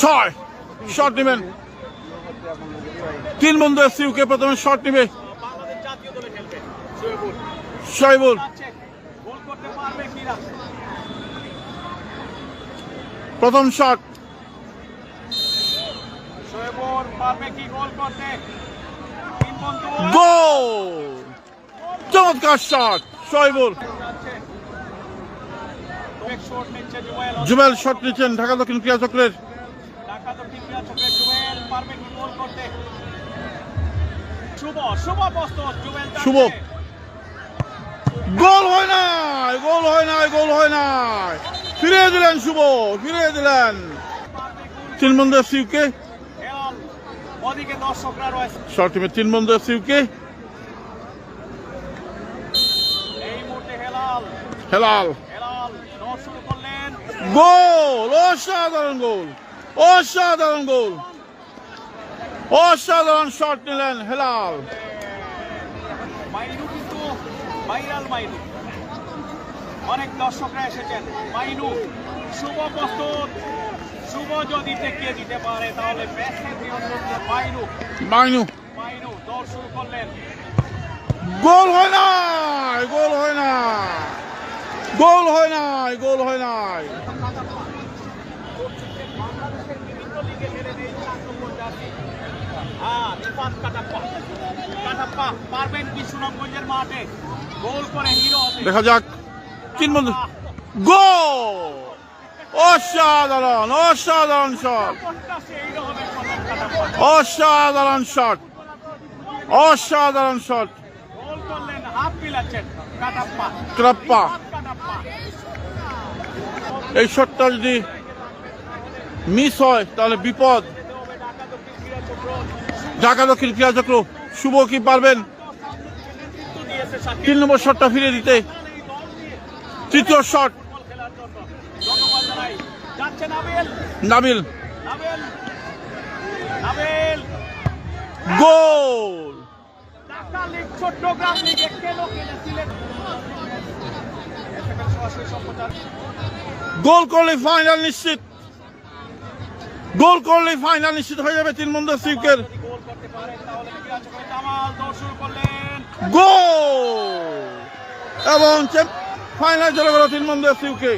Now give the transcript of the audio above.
ছয়। শট নেবেন। তিন বন্ধু এসছি ইউকে প্রথমে শট নেবে। কিনা প্রথম শট গোল চমৎকার শট শহীবুল। জুবেল শট নিচ্ছেন ঢাকা দক্ষিণ ক্রীড়া চক্রের। শুভ। গোল হয় নাই গোল হয় নাই গোল হয় নাই। ফিরিয়ে দিলেন শুভ ফিরিয়ে দিলেন। তিন বন্ধু রয়েছে। শট টিমে তিন বন্ধু এই মুহূর্তে হেলাল। গোল অসাধারণ গোল অসাধারণ গোল। অসাধারণ শট নিলেন হেলাল। মাইনু কিন্তু ভাইরাল মাইনু অনেক দর্শকরা এসেছেন। মাইনু শুভ প্রস্তুত। শুভ যদি টেকিয়ে দিতে পারে তাহলে মাইনু মাইনু মাইনু শুরু করলেন। গোল হয় না গোল হয় নাই। গোল হয় নাই গোল হয় নাই। দেখা যাক। তিন বন্ধু গোল! অসাধারণ অসাধারণ শট। অসাধারণ শট। অসাধারণ শট। কাটাপ্পা। এই শটটা যদি মিস হয়, তাহলে বিপদ। ঢাকা দক্ষিণ ক্রীড়া চক্র শুভ কি পারবেন? তিন নম্বর শটটা ফিরে দিতে। তৃতীয় শট। নাবিল। গোল। লিগ খেলেছিলেন গোল করলে ফাইনাল নিশ্চিত। গোল করলে ফাইনাল নিশ্চিত হয়ে যাবে তিন মন্দির সিউকের গোল! এবং ফাইনাল চলে গেল তিন মন্দির সিউকে